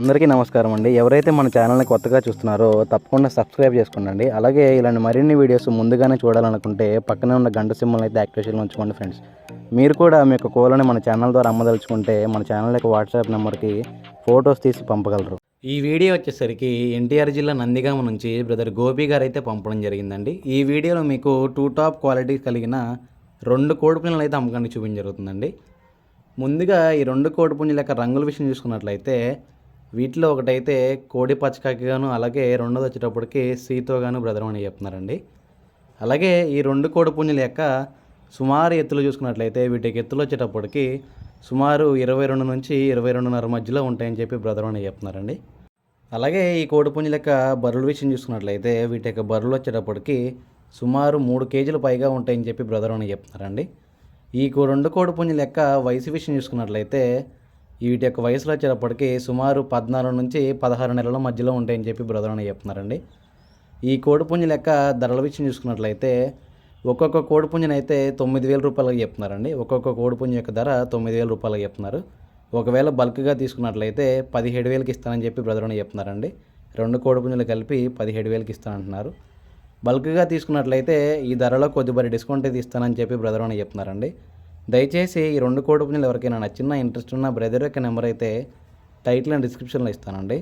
అందరికీ నమస్కారం అండి. ఎవరైతే మన ఛానల్ని కొత్తగా చూస్తున్నారో తప్పకుండా సబ్స్క్రైబ్ చేసుకోండి అలాగే ఇలాంటి మరిన్ని వీడియోస్ ముందుగానే చూడాలనుకుంటే పక్కనే ఉన్న గంట సింబల్ అయితే యాక్టివేషన్లో ఉంచుకోండి ఫ్రెండ్స్. మీరు కూడా మీ యొక్క కోలని మన ఛానల్ ద్వారా అమ్మదలుచుకుంటే మన ఛానల్ యొక్క వాట్సాప్ నెంబర్కి ఫొటోస్ తీసి పంపగలరు. ఈ వీడియో వచ్చేసరికి ఎన్టీఆర్ జిల్లా నందిగామ నుంచి బ్రదర్ గోపి గారు అయితే పంపడం జరిగిందండి. ఈ వీడియోలో మీకు టూ టాప్ క్వాలిటీ కలిగిన రెండు కోడి పిల్లలు అయితే అమ్మకానికి చూపించడం జరుగుతుందండి. ముందుగా ఈ రెండు కోడి పుంజుల యొక్క రంగుల విషయం చూసుకున్నట్లయితే వీటిలో ఒకటైతే కోడి పచ్చకాకిగాను అలాగే రెండోది వచ్చేటప్పటికి సీతోగాను బ్రదర్ అని చెప్తున్నారండి. అలాగే ఈ రెండు కోడి పుంజుల యొక్క సుమారు ఎత్తులు చూసుకున్నట్లయితే వీటికి ఎత్తులు వచ్చేటప్పటికి సుమారు ఇరవై రెండు నుంచి ఇరవై రెండున్నర మధ్యలో ఉంటాయని చెప్పి బ్రదర్ అని చెప్తున్నారండి. అలాగే ఈ కోడి పుంజుల యొక్క బరువుల విషయం చూసుకున్నట్లయితే వీటి యొక్క బరువులు వచ్చేటప్పటికి సుమారు మూడు కేజీలు పైగా ఉంటాయని చెప్పి బ్రదర్ అని చెప్తున్నారండి. ఈ కో- రెండు కోడి పుంజుల యొక్క వయసు విషయం చూసుకున్నట్లయితే వీటి యొక్క వయసులో వచ్చేటప్పటికి సుమారు పద్నాలుగు నుంచి పదహారు నెలల మధ్యలో ఉంటాయని చెప్పి బ్రదర్ అని చెప్తున్నారండి. ఈ కోడి లెక్క యొక్క ధరల విషయం చూసుకున్నట్లయితే ఒక్కొక్క కోడిపుంజుని అయితే తొమ్మిది వేల రూపాయలకి చెప్తున్నారండి. ఒక్కొక్క కోడిపుంజు యొక్క ధర తొమ్మిది వేల రూపాయలకి చెప్తున్నారు. ఒకవేళ బల్క్గా తీసుకున్నట్లయితే పదిహేడు వేలకి ఇస్తానని చెప్పి బ్రదర్ అని చెప్తున్నారండి. రెండు కోడిపుంజులు కలిపి పదిహేడు వేలకి ఇస్తానంటున్నారు. బల్క్గా తీసుకున్నట్లయితే ఈ ధరలో కొద్దిపరి డిస్కౌంట్ అయితే ఇస్తానని చెప్పి బ్రదర్ అని చెప్తున్నారండి. దయచేసి ఈ రెండు కోడి పుంజులు ఎవరికైనా నచ్చిన ఇంట్రెస్ట్ ఉన్న బ్రదర్ యొక్క నెంబర్ అయితే టైటిల్ అండ్ డిస్క్రిప్షన్లో ఇస్తానండి.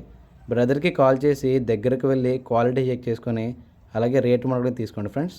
బ్రదర్కి కాల్ చేసి దగ్గరకు వెళ్ళి క్వాలిటీ చెక్ చేసుకొని అలాగే రేట్ మనకు తీసుకోండి ఫ్రెండ్స్.